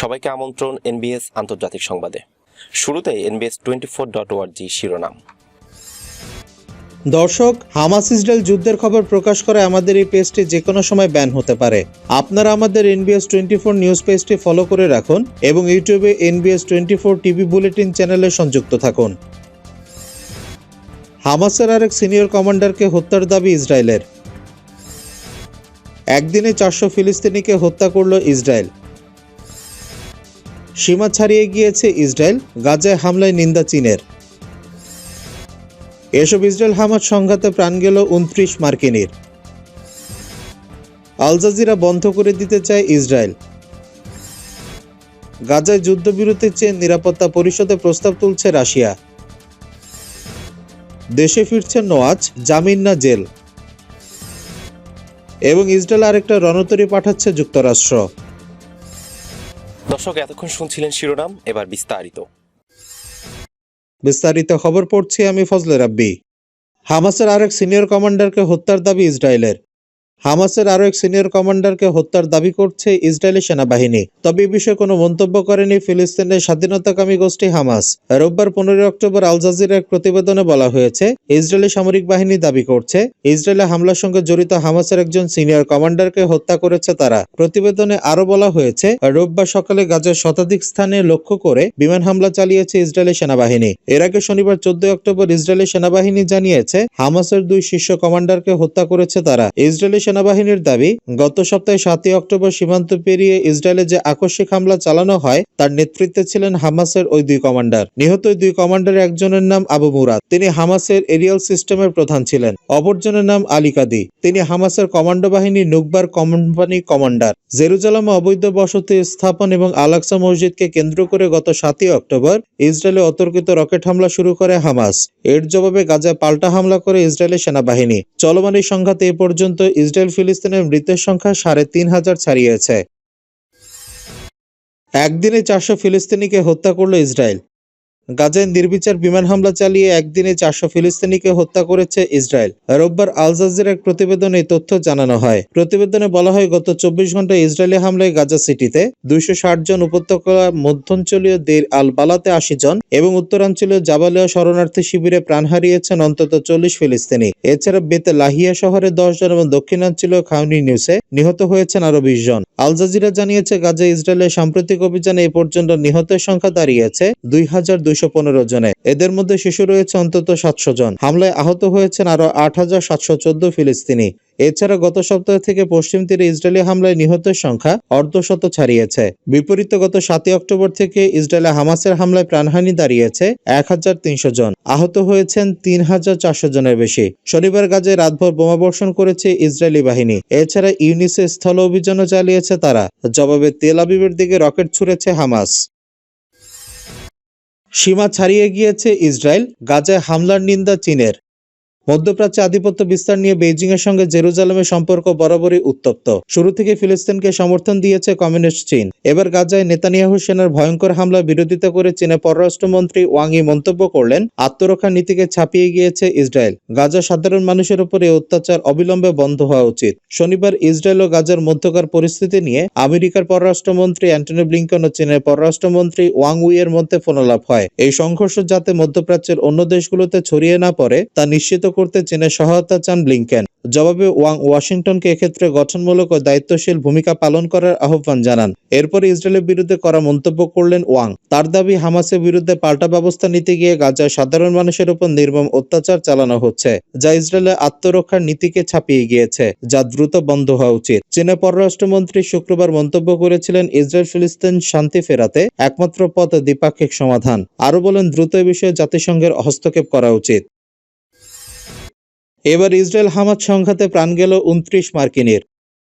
সবাইকে আমন্ত্রণ এনবিএস আন্তর্জাতিক সংবাদে। শুরুতে এনবিএস টোয়েন্টি ফোর ডট ওয়ার্জি শিরোনাম। দর্শক, হামাস ইসরায়েল যুদ্ধের খবর প্রকাশ করে আমাদের এই পেজটি যে কোনো সময় ব্যান হতে পারে। আপনারা আমাদের এনবিএস টোয়েন্টি ফোর নিউজ পেজটি ফলো করে রাখুন এবং ইউটিউবে NBS twenty four TV bulletin চ্যানেলে সংযুক্ত থাকুন। হামাসের আরেক সিনিয়র কমান্ডারকে হত্যার দাবি ইসরায়েলের। একদিনে চারশো ফিলিস্তিনিকে হত্যা করল ইসরায়েল। সীমা ছাড়িয়ে গিয়েছে ইসরায়েল, গাজায় হামলায় নিন্দা চীনের। এসব ইসরায়েল হামাস সংঘাতে প্রাণ গেল উনত্রিশ মার্কিনীর। আল জাজিরা বন্ধ করে দিতে চায় ইসরায়েল। গাজায় যুদ্ধবিরতি চেয়ে নিরাপত্তা পরিষদে প্রস্তাব তুলছে রাশিয়া। দেশে ফিরছে নোয়াজ জামিন না জেল। এবং ইসরায়েল আরেকটা রণতরী পাঠাচ্ছে যুক্তরাষ্ট্র। দর্শক, এতক্ষণ শুনছিলেন শিরোনাম, এবার বিস্তারিত। বিস্তারিত খবর পড়ছি আমি ফজলে রাব্বি। হামাসের আরেক সিনিয়র কমান্ডারকে হত্যার দাবি ইসরায়েলের। হামাসের আরও এক সিনিয়র কমান্ডারকে হত্যার দাবি করছে ইসরায়েলি সেনাবাহিনী। তবে এ বিষয়ে কোনো মন্তব্য করেনি ফিলিস্তিনের স্বাধীনতাকামী গোষ্ঠী হামাস। রোববার পনেরোই অক্টোবর আল জাজিরার এক প্রতিবেদনে বলা হয়েছে, ইসরায়েলি সামরিক বাহিনী দাবি করছে, ইসরায়েলে হামলার সঙ্গে জড়িত হামাসের একজন সিনিয়র কমান্ডারকে হত্যা করেছে তারা। প্রতিবেদনে আরও বলা হয়েছে, রোববার সকালে গাজার শতাধিক স্থানে লক্ষ্য করে বিমান হামলা চালিয়েছে ইসরায়েলি সেনাবাহিনী। এর আগে শনিবার চোদ্দই অক্টোবর ইসরায়েলি সেনাবাহিনী জানিয়েছে, হামাসের দুই শীর্ষ কমান্ডারকে হত্যা করেছে তারা। ইসরায়েলি সেনাবাহিনীর দাবি, গত সপ্তাহে সাতই অক্টোবর সীমান্ত পেরিয়ে ইসরায়েলে যে আকস্মিক হামলা চালানো হয়, তার নেতৃত্বে ছিলেন হামাসের ওই দুই কমান্ডার। নিহত দুই কমান্ডারের একজনের নাম আবু মুরাদ। তিনি হামাসের এরিয়াল সিস্টেমের প্রধান ছিলেন। অপরজনের নাম আলী কাদি। তিনি হামাসের কমান্ডো বাহিনী নুকবার কোম্পানি কমান্ডার। জেরুজালামে অবৈধ বসতি স্থাপন এবং আলাক্সা মসজিদকে কেন্দ্র করে গত সাতই অক্টোবর ইসরায়েলে অতর্কিত রকেট হামলা শুরু করে হামাস। এর জবাবে গাজায় পাল্টা হামলা করে ইসরায়েলি সেনাবাহিনী। চলমান এই সংঘাতে এ পর্যন্ত ইসরায়েল ফিলিস্তিনের মৃতের সংখ্যা সাড়ে তিন হাজার ছাড়িয়েছে। একদিনে চারশো ফিলিস্তিনিকে হত্যা করল ইসরায়েল। গাজায় নির্বিচার বিমান হামলা চালিয়ে একদিনে চারশো ফিলিস্তিনিকে হত্যা করেছে ইসরায়েল। রোববার আল জাজির এক প্রতিবেদনে এই তথ্য জানানো হয়। প্রতিবেদনে বলা হয়, গত চব্বিশ ঘন্টায় ইসরায়েলি হামলায় গাজা সিটিতে দুইশো ষাট জন উপত্যকা মধ্যাঞ্চলীয় দের আল বালাতে আশি জন এবং উত্তরাঞ্চলীয় জাবালিয়া শরণার্থী শিবিরে প্রাণ হারিয়েছেন অন্তত চল্লিশ ফিলিস্তিনি। এছাড়া বেতে লাহিয়া শহরে দশ জন এবং দক্ষিণাঞ্চলীয় খাউনি নিউসে নিহত হয়েছেন আরও বিশ জন। আল জাজিরা জানিয়েছে গাজা ইসরায়েলের সাম্প্রতিক অভিযানে এ পর্যন্ত নিহতের সংখ্যা দাঁড়িয়েছে দুই হাজার দুইশো পনেরো জনে। এদের মধ্যে শিশু রয়েছে অন্তত সাতশো জন। হামলায় আহত হয়েছেন আরও আট হাজার সাতশো চোদ্দ ফিলিস্তিনি। এছাড়া গত সপ্তাহ থেকে পশ্চিম তীরে ইসরায়েলি হামলায় নিহতের সংখ্যা অর্ধশত ছাড়িয়েছে। বিপরীতে গত সাতই অক্টোবর থেকে ইসরায়েলে হামাসের হামলায় প্রাণহানি দাঁড়িয়েছে এক হাজার তিনশো জন। আহত হয়েছেন তিন হাজার চারশো জনের বেশি। শনিবার গাজে রাতভর বোমাবর্ষণ করেছে ইসরায়েলি বাহিনী। এছাড়া ইউনিসে স্থল অভিযানও চালিয়েছে তারা। জবাবে তেল আবিবের দিকে রকেট ছুড়েছে হামাস। সীমা ছাড়িয়ে গিয়েছে ইসরায়েল গাজায় হামলার নিন্দা চীনের। মধ্যপ্রাচ্যে আধিপত্য বিস্তার নিয়ে বেইজিং এর সঙ্গে জেরুজালেমের সম্পর্ক বরাবরই উত্তপ্ত। শুরু থেকে ফিলিস্তিনকে সমর্থন দিয়েছে কমিউনিস্ট চীন। এবার গাজায় নেতানিয়াহু সেনার ভয়ঙ্কর হামলার বিরোধিতা করে চীনের পররাষ্ট্রমন্ত্রী ওয়াং ই মন্তব্য করলেন আত্মরক্ষা নীতিকে ছাপিয়ে গিয়েছে ইসরায়েল। গাজা সাধারণ মানুষের উপর এই অত্যাচার অবিলম্বে বন্ধ হওয়া উচিত। শনিবার ইসরায়েল ও গাজার মধ্যকার পরিস্থিতি নিয়ে আমেরিকার পররাষ্ট্রমন্ত্রী অ্যান্টনি ব্লিংকন ও চীনের পররাষ্ট্রমন্ত্রী ওয়াং উই এর মধ্যে ফোনালাপ হয়। এই সংঘর্ষ যাতে মধ্যপ্রাচ্যের অন্য দেশগুলোতে ছড়িয়ে না পড়ে, তা নিশ্চিত করতে চীনের সহায়তা চান ব্লিংকেন। জবাবে ওয়াং ওয়াশিংটনকে এক্ষেত্রে গঠনমূলক ও দায়িত্বশীল ভূমিকা পালন করার আহ্বান জানান। এরপর ইসরায়েলের বিরুদ্ধে করা মন্তব্য করলেন ওয়াং। তার দাবি, হামাসের বিরুদ্ধে পাল্টা ব্যবস্থা নিতে গিয়ে গাজার সাধারণ মানুষের উপর নির্মম অত্যাচার চালানো হচ্ছে, যা ইসরায়েলের আত্মরক্ষার নীতিকে ছাপিয়ে গিয়েছে, যা দ্রুত বন্ধ হওয়া উচিত। চীনের পররাষ্ট্রমন্ত্রী শুক্রবার মন্তব্য করেছিলেন ইসরায়েল ফিলিস্তিন শান্তি ফেরাতে একমাত্র পথ দ্বিপাক্ষিক সমাধান। আরও বলেন, দ্রুত এ বিষয়ে জাতিসংঘের হস্তক্ষেপ করা উচিত। এবার ইসরায়েল হামাস সংঘাতে প্রাণ গেল উনত্রিশ মার্কিনের।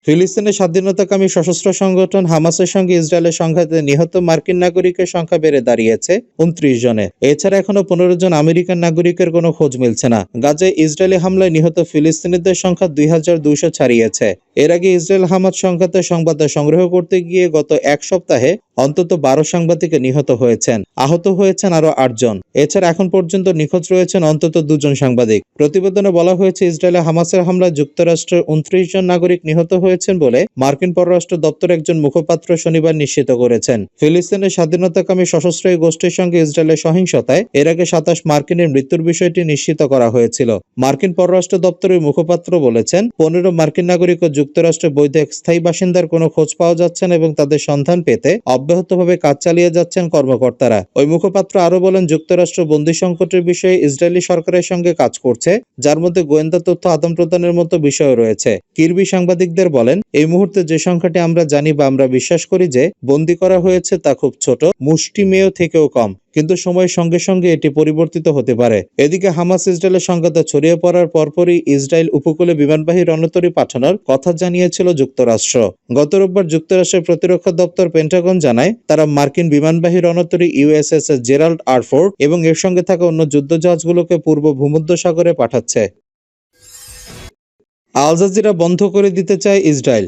ফিলিস্তিনের স্বাধীনতাকামী সশস্ত্র সংগঠন হামাসের সঙ্গে ইসরায়েলের সংঘাতে নিহত মার্কিন নাগরিকের সংখ্যা বেড়ে দাঁড়িয়েছে উনত্রিশ জনে এছাড়া এখনও পনেরো জন আমেরিকান নাগরিকের কোনো খোঁজ মিলছে না। গাজে ইসরায়েলি হামলায় নিহত ফিলিস্তিনিদের সংখ্যা দুই হাজার দুইশো ছাড়িয়েছে। এর আগে ইসরায়েল হামাস সংঘাতের সংবাদ সংগ্রহ করতে গিয়ে গত এক সপ্তাহে অন্তত বারো সাংবাদিক নিহত হয়েছেন। আহত হয়েছেন আরও আটজন। এছাড়া এখন পর্যন্ত নিখোঁজ রয়েছেন অন্তত দুজন সাংবাদিক। প্রতিবেদনে বলা হয়েছে, ইসরায়েলে হামাসের হামলায় যুক্তরাষ্ট্রের উনত্রিশ জন নাগরিক নিহত হয়েছেন বলে মার্কিন পররাষ্ট্র দপ্তর একজন মুখপাত্র শনিবার নিশ্চিত করেছেন। ফিলিস্তিনের স্বাধীনতাকামী সশস্ত্র গোষ্ঠীর সঙ্গে ইসরায়েলের সহিংসতায় এর আগে সাতাশ মার্কিনের মৃত্যুর বিষয়টি নিশ্চিত করা হয়েছিল। মার্কিন পররাষ্ট্র দপ্তরের মুখপাত্র বলেছেন, পনেরো মার্কিন নাগরিক ও যুক্তরাষ্ট্রের বৈধ স্থায়ী বাসিন্দার কোনো খোঁজ পাওয়া যাচ্ছে না এবং তাদের সন্ধান পেতে অব্যাহতভাবে কাজ চালিয়ে যাচ্ছেন কর্মকর্তারা। ওই মুখপাত্র আরও বলেন, যুক্তরাষ্ট্র বন্দি সংকটের বিষয়ে ইসরায়েলি সরকারের সঙ্গে কাজ করছে, যার মধ্যে গোয়েন্দা তথ্য আদান প্রদানের মতো বিষয় রয়েছে। কিরবি সাংবাদিকদের বলেন, এই মুহূর্তে যে সংখ্যাটি আমরা জানি বা আমরা বিশ্বাস করি যে বন্দী করা হয়েছে তা খুব ছোট, মুষ্টিমেয় থেকেও কম, কিন্তু সময়ের সঙ্গে সঙ্গে এটি পরিবর্তিত হতে পারে। এদিকে হামাস ইসরায়েলের সংঘাতে ছড়িয়ে পড়ার পরপরই ইসরায়েল উপকূলে বিমানবাহী রণতরী পাঠানোর কথা জানিয়েছিল যুক্তরাষ্ট্র। গত রোববার যুক্তরাষ্ট্রের প্রতিরক্ষা দপ্তর পেন্টাগন জানায়, তারা মার্কিন বিমানবাহী রণতরী ইউএসএস জেরাল্ড আরফোর্ড এবং এর সঙ্গে থাকা অন্য যুদ্ধজাহাজগুলোকে পূর্ব ভূমধ্য সাগরে পাঠাচ্ছে আলজাজিরা বন্ধ করে দিতে চায় ইসরায়েল।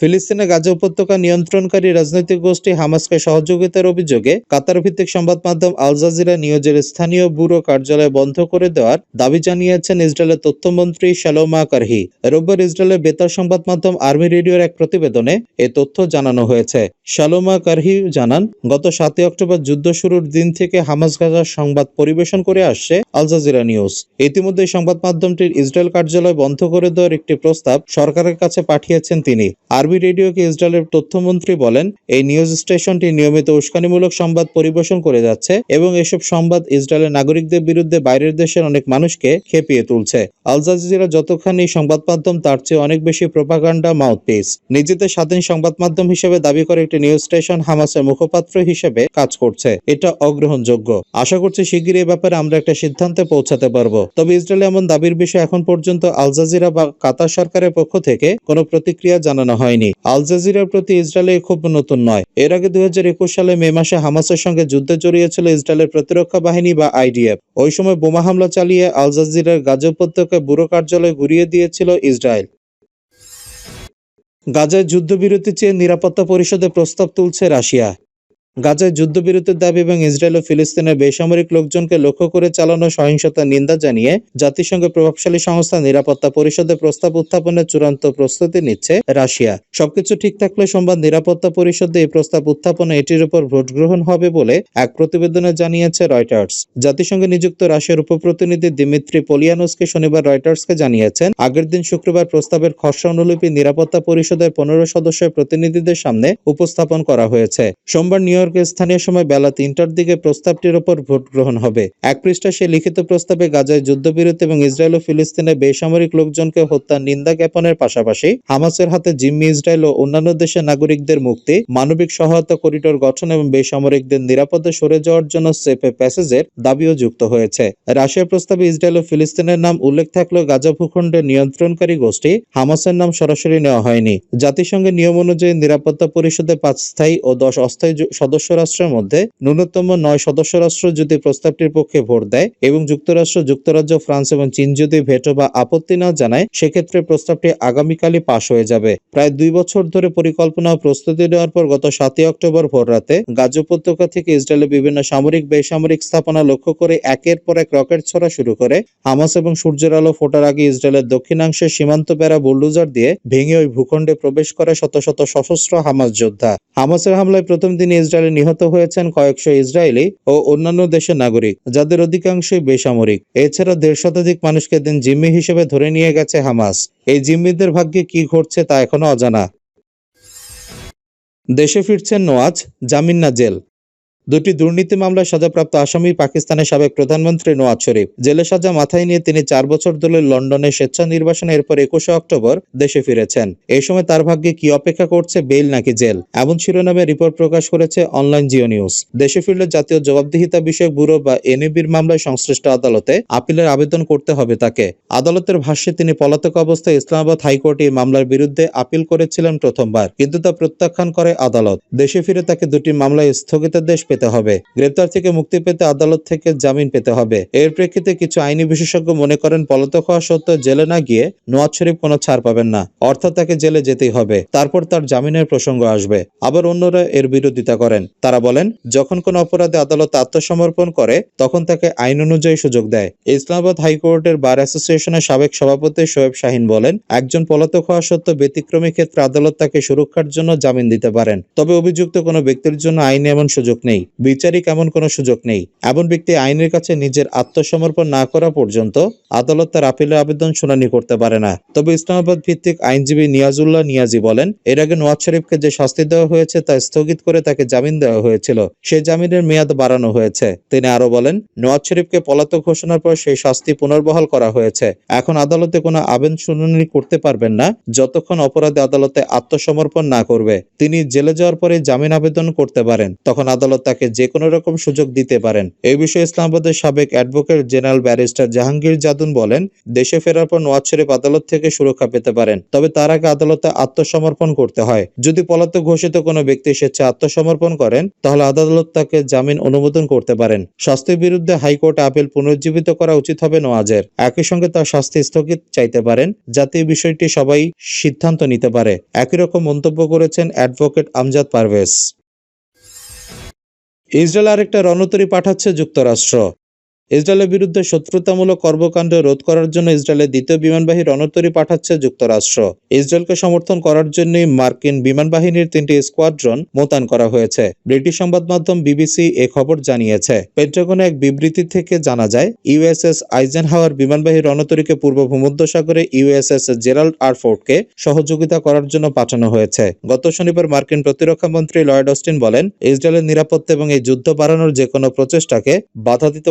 ফিলিস্তিনে গাজা উপত্যকা নিয়ন্ত্রণকারী রাজনৈতিক গোষ্ঠী হামাসকে সহযোগিতার অভিযোগে কাতার ভিত্তিক সংবাদ মাধ্যম আল জাজিরা নিউজের স্থানীয় ব্যুরো কার্যালয় বন্ধ করে দেওয়ার দাবি জানিয়েছেন ইসরায়েলের তথ্যমন্ত্রী শালোমা কারহি। রোববার ইসরায়েলের বেতার সংবাদ মাধ্যম আর্মি রেডিওর এক প্রতিবেদনে এ তথ্য জানানো হয়েছে। শালোমা কারহি জানান, গত সাতই অক্টোবর যুদ্ধ শুরুর দিন থেকে হামাস গাজার সংবাদ পরিবেশন করে আসছে আল জাজিরা নিউজ। ইতিমধ্যে সংবাদ মাধ্যমটির ইসরায়েল কার্যালয় বন্ধ করে দেওয়ার একটি প্রস্তাব সরকারের কাছে পাঠিয়েছেন তিনি। আরবি রেডিওকে ইসরায়েলের তথ্যমন্ত্রী বলেন, এই নিউজ স্টেশনটি নিয়মিত উস্কানিমূলক সংবাদ পরিবেশন করে যাচ্ছে এবং এসব সংবাদ ইসরায়েলের নাগরিকদের বিরুদ্ধে বাইরের দেশের অনেক মানুষকে খেপিয়ে তুলছে। আল জাজিরা যতখানি সংবাদ মাধ্যম, তার চেয়ে অনেক বেশি প্রোপাগান্ডা মাউথপিস। নিজেদের স্বাধীন সংবাদ মাধ্যম হিসেবে দাবি করে একটি নিউজ স্টেশন হামাসের মুখপাত্র হিসেবে কাজ করছে। এটা অগ্রহণযোগ্য। আশা করছি শিগগিরই এ ব্যাপারে আমরা একটা সিদ্ধান্তে পৌঁছাতে পারব। তবে ইসরায়েল এমন দাবির বিষয়ে এখন পর্যন্ত আল জাজিরা বা কাতার সরকারের পক্ষ থেকে কোনো প্রতিক্রিয়া জানানো হয়নি। আল জাজিরার প্রতি ইসরায়েল খুব নতুন নয়। এর আগে দুই সালে মে মাসে হামাসের সঙ্গে যুদ্ধে জড়িয়েছিল ইসরায়েলের প্রতিরক্ষা বাহিনী বা আইডিএফ। ওই সময় বোমা হামলা চালিয়ে আল জাজিরার গাজা উপত্যকায় ব্যুরো কার্যালয় ঘুরিয়ে দিয়েছিল ইসরায়েল। গাজায় যুদ্ধবিরতি চেয়ে নিরাপত্তা পরিষদে প্রস্তাব তুলছে রাশিয়া। গাজায় যুদ্ধবিরতির দাবি এবং ইসরায়েল ও ফিলিস্তিনের বেসামরিক লোকজনকে লক্ষ্য করে চালানো সহিংসতার নিন্দা জানিয়ে জাতিসংঘের প্রভাবশালী সংস্থা নিরাপত্তা পরিষদে প্রস্তাব উত্থাপনের চূড়ান্ত প্রস্তুতি নিচ্ছে রাশিয়া। সবকিছু ঠিক থাকলে সোমবার নিরাপত্তা পরিষদে এই প্রস্তাব উত্থাপনে এটির উপর ভোট গ্রহণ হবে বলে এক প্রতিবেদনে জানিয়েছে রয়টার্স। জাতিসংঘে নিযুক্ত রাশিয়ার উপপ্রতিনিধি দিমিত্রি পোলিয়ানোসকে শনিবার রয়টার্সকে জানিয়েছেন, আগের দিন শুক্রবার প্রস্তাবের খসড়া অনুলিপি নিরাপত্তা পরিষদের পনেরো সদস্যের প্রতিনিধিদের সামনে উপস্থাপন করা হয়েছে। সোমবার নিউ ইয়র্কের স্থানীয় সময় বেলা তিনটার দিকে প্রস্তাবটির ওপর ভোট গ্রহণ হবে। এক পৃষ্ঠা সে লিখিত প্রস্তাবে গাজায় যুদ্ধবিরতি এবং ইসরায়েল ও ফিলিস্তিনের বেসামরিক লোকজনকে হত্যার নিন্দা জ্ঞাপনের পাশাপাশি হামাসের হাতে জিম্মি ইসরায়েল ও অন্যান্য দেশের নাগরিকদের মুক্তি, মানবিক সহায়তা করিডোর গঠন এবং বেসামরিকদের নিরাপদে সরে যাওয়ার জন্য সেফে প্যাসেজের দাবিও যুক্ত হয়েছে। রাশিয়ার প্রস্তাবে ইসরায়েল ও ফিলিস্তিনের নাম উল্লেখ থাকলেও গাজা ভূখণ্ডের নিয়ন্ত্রণকারী গোষ্ঠী হামাসের নাম সরাসরি নেওয়া হয়নি। জাতিসংঘের নিয়ম অনুযায়ী নিরাপত্তা পরিষদে পাঁচ স্থায়ী ও দশ অস্থায়ী যু- সদস্য রাষ্ট্রের মধ্যে ন্যূনতম নয় সদস্য রাষ্ট্র যদি প্রস্তাবটির পক্ষে ভোট দেয় এবং যুক্তরাষ্ট্র, যুক্তরাজ্য, ফ্রান্স এবং চীন যদি ভেটো বা আপত্তি না জানায়, সেক্ষেত্রে প্রস্তাবটি আগামীকালই পাশ হয়ে যাবে। প্রায় দুই বছর ধরে পরিকল্পনা ও প্রস্তুতি নেওয়ার পর গত সাতই অক্টোবর ভোররাতে গাজা উপত্যকা থেকে ইসরায়েলের বিভিন্ন সামরিক, বেসামরিক স্থাপনা লক্ষ্য করে একের পর এক রকেট ছড়া শুরু করে হামাস এবং সূর্যের আলো ফোটার আগে ইসরায়েলের দক্ষিণাংশের সীমান্ত বেড়া বুলডোজার দিয়ে ভেঙে ওই ভূখণ্ডে প্রবেশ করে শত শত সশস্ত্র হামাস যোদ্ধা। হামাসের হামলায় প্রথম দিনে ইসরায়েলে নিহত হয়েছেন কয়েকশো ইসরায়েলি ও অন্যান্য দেশের নাগরিক, যাদের অধিকাংশই বেসামরিক। এছাড়া দেড় শতাধিক মানুষকে দিন জিম্মি হিসেবে ধরে নিয়ে গেছে হামাস। এই জিম্মিদের ভাগ্যে কি ঘটছে তা এখনও অজানা। দেশে ফিরছেন নোয়াজ জামিন না জেল। দুটি দুর্নীতি মামলায় সাজাপ্রাপ্ত আসামি পাকিস্তানের সাবেক প্রধানমন্ত্রী নওয়াজ শরীফ। জেলে সাজা মাথায় নিয়ে তিনি চার বছর ধরে লন্ডনে স্বেচ্ছা নির্বাসনে এরপর একুশে অক্টোবর দেশে ফিরেছেন। এই সময় তার ভাগ্যে কি অপেক্ষা করছে বেইল নাকি জেল? এমন শিরোনামে রিপোর্ট প্রকাশ করেছে অনলাইন জিও নিউজ। দেশে ফিরলে জাতীয় জবাবদিহিতা বিষয়ক ব্যুরো বা এনএবির মামলায় সংশ্লিষ্ট আদালতে আপিলের আবেদন করতে হবে তাকে। আদালতের ভাষ্যে তিনি পলাতক অবস্থায় ইসলামাবাদ হাইকোর্টে এই মামলার বিরুদ্ধে আপিল করেছিলেন প্রথমবার, কিন্তু তা প্রত্যাখ্যান করে আদালত। দেশে ফিরে তাকে দুটি মামলায় স্থগিতাদেশ পেতে পেতে হবে। গ্রেপ্তার থেকে মুক্তি পেতে আদালত থেকে জামিন পেতে হবে। এর প্রেক্ষিতে কিছু আইনি বিশেষজ্ঞ মনে করেন, পলাতক হওয়া সত্ত্বেও জেলে না গিয়ে নওয়াজ শরীফ কোনো ছাড় পাবেন না। অর্থাৎ তাকে জেলে যেতেই হবে। তারপর তার জামিনের প্রসঙ্গ আসবে। আবার অন্যরা এর বিরোধিতা করেন। তারা বলেন, যখন কোনো অপরাধে আদালত আত্মসমর্পণ করে, তখন তাকে আইন অনুযায়ী সুযোগ দেয়। ইসলামাবাদ হাইকোর্টের বার অ্যাসোসিয়েশনের সাবেক সভাপতি শোয়েব শাহিন বলেন, একজন পলাতক হওয়া সত্ত্বেও ব্যতিক্রমী ক্ষেত্রে আদালত তাকে সুরক্ষার জন্য জামিন দিতে পারেন। তবে অভিযুক্ত কোনো ব্যক্তির জন্য আইনে এমন সুযোগ নেই। বিচারিক এমন কোনো সুযোগ নেই। এমন ব্যক্তি আইনের কাছে নিজের আত্মসমর্পণ না করা পর্যন্ত আদালত তার আপিলের আবেদন শুনানি করতে পারে না। তবে ইসলামাবাদ ভিত্তিক আইনজীবী নিয়াজুল্লাহ নিয়াজি বলেন, এর আগে নওয়াজ শরীফকে যে শাস্তি দেওয়া হয়েছে তা স্থগিত করে তাকে জামিন দেওয়া হয়েছিল। সেই জামিনের মেয়াদ বাড়ানো হয়েছে। তিনি আরও বলেন, নওয়াজ শরীফকে পলাতক ঘোষণার পর সেই শাস্তি পুনর্বহাল করা হয়েছে। এখন আদালতে কোনো আবেদন শুনানি করতে পারবেন না, যতক্ষণ অপরাধী আদালতে আত্মসমর্পণ না করবে। তিনি জেলে যাওয়ার পরে জামিন আবেদন করতে পারেন। তখন আদালত তাকে যে কোনো রকম সুযোগ দিতে পারেন। এই বিষয়ে ইসলামাবাদের সাবেক advocate general barrister Jahangir Jadun বলেন, দেশে ফেরার পর নওয়াজ শরীফ আদালত থেকে সুরক্ষা পেতে পারেন, তবে তার আগে আদালতে আত্মসমর্পণ করতে হয়। যদি পলাতক ঘোষিত কোনো ব্যক্তি স্বেচ্ছা আত্মসমর্পণ করেন, তাহলে আদালত তাকে জামিন অনুমোদন করতে পারেন। শাস্তির বিরুদ্ধে হাইকোর্টে আপিল পুনর্জীবিত করা উচিত হবে নওয়াজের একই সঙ্গে তার শাস্তি স্থগিত চাইতে পারেন, যাতে বিষয়টি সবাই সিদ্ধান্ত নিতে পারে। একই রকম মন্তব্য করেছেন অ্যাডভোকেট আমজাদ পারভেজ। ইসরায়েল আরেকটা রণতরী পাঠাচ্ছে যুক্তরাষ্ট্র। ইসরায়েলের বিরুদ্ধে শত্রুতামূলক কর্মকাণ্ড রোধ করার জন্য ইসরায়েলের দ্বিতীয় বিমানবাহী রণতরী পাঠাচ্ছে যুক্তরাষ্ট্র। ইসরায়েলকে সমর্থন করার জন্যই মার্কিন বিমান বাহিনীর তিনটি স্কোয়াড্রন মোতায়েন করা হয়েছে। ব্রিটিশ সংবাদ মাধ্যম বিবিসি এ খবর জানিয়েছে। পেন্টাগনে এক বিবৃতি থেকে জানা যায়, ইউএসএস আইজেনহাওয়ার বিমানবাহী রণতরীকে পূর্ব ভূমধ্যসাগরে ইউএসএস জেরাল্ড আরফোর্ডকে সহযোগিতা করার জন্য পাঠানো হয়েছে। গত শনিবার মার্কিন প্রতিরক্ষা মন্ত্রী লয়েড অস্টিন বলেন, ইসরায়েলের নিরাপত্তা এবং এই যুদ্ধ বাড়ানোর যে কোনো প্রচেষ্টাকে বাধা দিতে